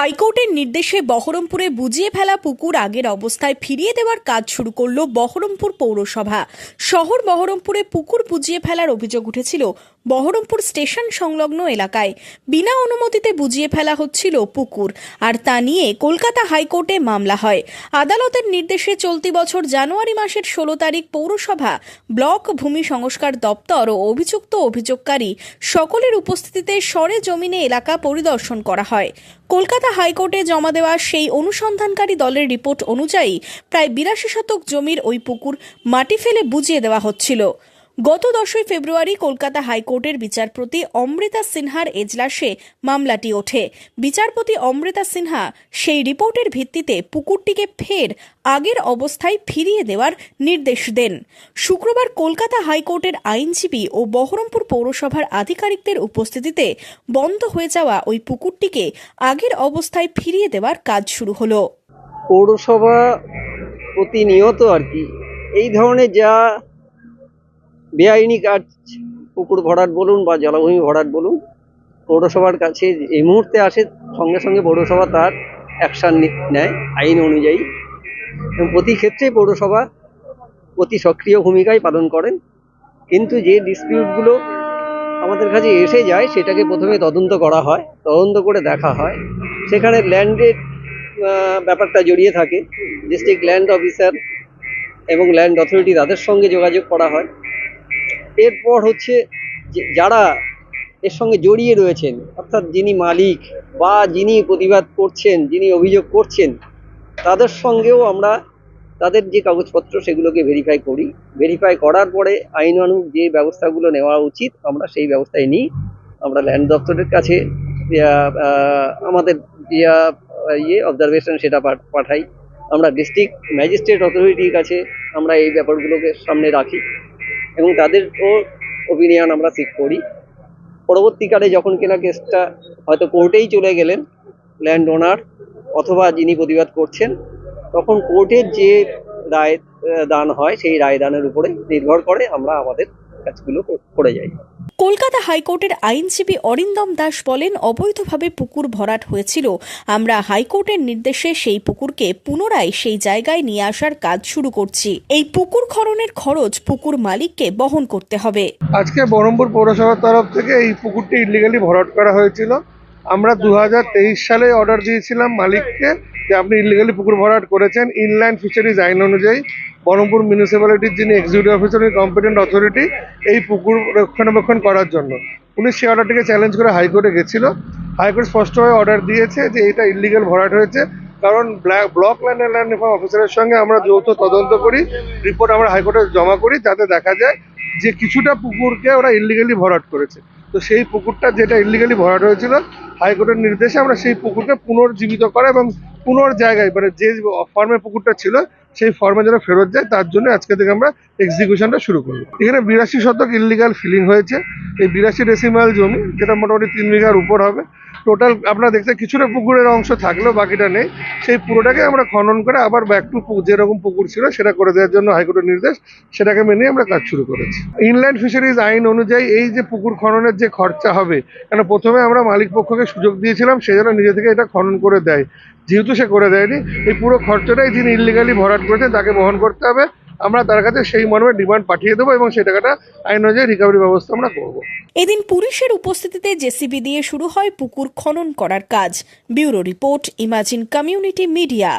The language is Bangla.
হাইকোর্টের নির্দেশে বহরমপুরে বুঝিয়ে ফেলা পুকুর আগের অবস্থায় ফিরিয়ে দেওয়ার কাজ শুরু করল বহরমপুর পৌরসভা। শহর বহরমপুরে পুকুর বুঝিয়ে ফেলার অভিযোগ উঠেছিল বহরমপুর স্টেশন সংলগ্ন এলাকায়। বিনা অনুমতিতে বুঝিয়ে ফেলা হচ্ছিল পুকুর, আর তা নিয়ে কলকাতা হাইকোর্টে মামলা হয়। আদালতের নির্দেশে চলতি বছর জানুয়ারি মাসের ষোলো তারিখ পৌরসভা, ব্লক ভূমি সংস্কার দপ্তর ও অভিযুক্ত অভিযোগকারী সকলের উপস্থিতিতে সরে জমিনে এলাকা পরিদর্শন করা হয়। কলকাতা হাইকোর্টে জমা দেওয়া সেই অনুসন্ধানকারী দলের রিপোর্ট অনুযায়ী প্রায় বিরাশি শতক জমির ওই পুকুর মাটি ফেলে বুঝিয়ে দেওয়া হচ্ছিল। গত দশই ফেব্রুয়ারি কলকাতা হাইকোর্টের বিচারপতি অমৃতা সিনহার এজলাসে মামলাটি ওঠে। বিচারপতি অমৃতা সিনহা সেই রিপোর্টের ভিত্তিতে পুকুরটিকে ফের আগের অবস্থায় ফিরিয়ে দেওয়ার নির্দেশ দেন। শুক্রবার কলকাতা হাইকোর্টের আইনজীবী ও বহরমপুর পৌরসভার আধিকারিকদের উপস্থিতিতে বন্ধ হয়ে যাওয়া ওই পুকুরটিকে আগের অবস্থায় ফিরিয়ে দেওয়ার কাজ শুরু হলো। পৌরসভা প্রতিনিয়ত আর কি, এই ধরনের যা বেআইনি কাজ, পুকুর ভরাট বলুন বা জলাভূমি ভরাট বলুন, পৌরসভার কাছে এই মুহূর্তে আসে, সঙ্গে সঙ্গে পৌরসভা তার অ্যাকশান নেয়, আইন অনুযায়ী। এবং প্রতি ক্ষেত্রে পৌরসভা অতি সক্রিয় ভূমিকাই পালন করেন। কিন্তু যে ডিসপিউটগুলো আমাদের কাছে এসে যায়, সেটাকে প্রথমে তদন্ত করা হয়, তদন্ত করে দেখা হয়। সেখানে ল্যান্ডের ব্যাপারটা জড়িয়ে থাকে। ডিস্ট্রিক্ট ল্যান্ড অফিসার এবং ল্যান্ড অথরিটি তাদের সঙ্গে যোগাযোগ করা হয়। এরপর হচ্ছে যারা এর সঙ্গে জড়িয়ে রয়েছেন, অর্থাৎ যিনি মালিক বা যিনি প্রতিবাদ করছেন, যিনি অভিযোগ করছেন, তাদের সঙ্গেও আমরা তাদের যে কাগজপত্র সেগুলোকে ভেরিফাই করি। ভেরিফাই করার পরে আইনানুগ যে ব্যবস্থাগুলো নেওয়া উচিত, আমরা সেই ব্যবস্থায় নিই। আমরা ল্যান্ড দপ্তরের কাছে আমাদের ইয়ে অবজারভেশন সেটা পাঠ- পাঠাই। আমরা ডিস্ট্রিক্ট ম্যাজিস্ট্রেট অথরিটির কাছে আমরা এই ব্যাপারগুলোকে সামনে রাখি। এবং তাদেরও ওপিনিয়ন আমরা সিক করি। পরবর্তীকালে যখন কিনা কেসটা হয়তো কোর্টেই চলে গেলেন ল্যান্ড ওনার অথবা যিনি প্রতিবাদ করছেন, তখন কোর্টের যে রায় দান হয়, সেই রায় দানের উপরে নির্ভর করে আমরা আমাদের কাজগুলো করে যাই। কলকাতা হাইকোর্টের আইনজীবী অরিন্দম দাস বলেন, অবৈধভাবে পুকুর ভরাট হয়েছিল। আমরা হাইকোর্টের নির্দেশে সেই পুকুরকে পুনরায় সেই জায়গায় নিয়ে আসার কাজ শুরু করছি। এই পুকুর খননের খরচ পুকুর মালিককে বহন করতে হবে। আজকে বহরমপুর পৌরসভার তরফ থেকে এই পুকুরটি ইলিগালি ভরাট করা হয়েছিল। আমরা দু হাজার তেইশ সালে অর্ডার দিয়েছিলাম মালিককে। যে আপনি ইলিগালি পুকুর ভরাট করেছেন ইনল্যান্ড ফিশারিজ আইন অনুযায়ী, বহরমপুর মিউনিসিপ্যালিটির যিনি এক্সিকিউটিভ অফিসার কম্পিটেন্ট অথরিটি এই পুকুর রক্ষণাবেক্ষণ করার জন্য। উনি সেই অর্ডারটিকে চ্যালেঞ্জ করে হাইকোর্টে গেছিল। হাইকোর্ট স্পষ্টভাবে অর্ডার দিয়েছে যে এটা ইলিগাল ভরাট হয়েছে। কারণ block land and land reform অফিসারের সঙ্গে আমরা যৌথ তদন্ত করি রিপোর্ট আমরা হাইকোর্টে জমা করি, যাতে দেখা যায় যে কিছুটা পুকুরকে ওরা ইলিগালি ভরাট করেছে। তো সেই পুকুরটা যেটা ইলিগালি ভরাট হয়েছিল হাইকোর্টের নির্দেশে আমরা সেই পুকুরকে পুনর্জীবিত করা এবং পুনর জায়গায় মানে যে ফর্মে পুকুরটা ছিল, সেই ফর্মে যেন ফেরত যায়, তার জন্য আজকে থেকে আমরা এক্সিকিউশনটা শুরু করব এখানে বিরাশি শতক ইলিগাল ফিলিং হয়েছে। এই বিরাশি ডেসিমাল জমি, যেটা মোটামুটি তিন বিঘার উপর হবে টোটাল আপনারা দেখতে কিছুটা পুকুরের অংশ থাকলেও বাকিটা নেই। সেই পুরোটাকে আমরা খনন করে আবার ব্যাক টু যেরকম পুকুর ছিল, সেটা করে দেওয়ার জন্য হাইকোর্টের নির্দেশ, সেটাকে মেনে আমরা কাজ শুরু করেছি। ইনল্যান্ড ফিশারিজ আইন অনুযায়ী এই যে পুকুর খননের যে খরচা হবে, কেন প্রথমে আমরা মালিক পক্ষকে সুযোগ দিয়েছিলাম, সে যেন নিজে থেকে এটা খনন করে দেয়। যেহেতু সে করে দেয়নি, এই পুরো খরচাটাই যিনি ইলিগালি ভরাট করেছেন, তাকে বহন করতে হবে। আমরা তার কাছে সেই মর্মে ডিমান্ড পাঠিয়ে দেবো এবং সেই টাকাটা আইন অনুযায়ী রিকভারি ব্যবস্থা আমরা করব। এদিন পুলিশের উপস্থিতিতে জেসিবি দিয়ে শুরু হয় পুকুর খনন করার কাজ। Bureau report, imagine community media.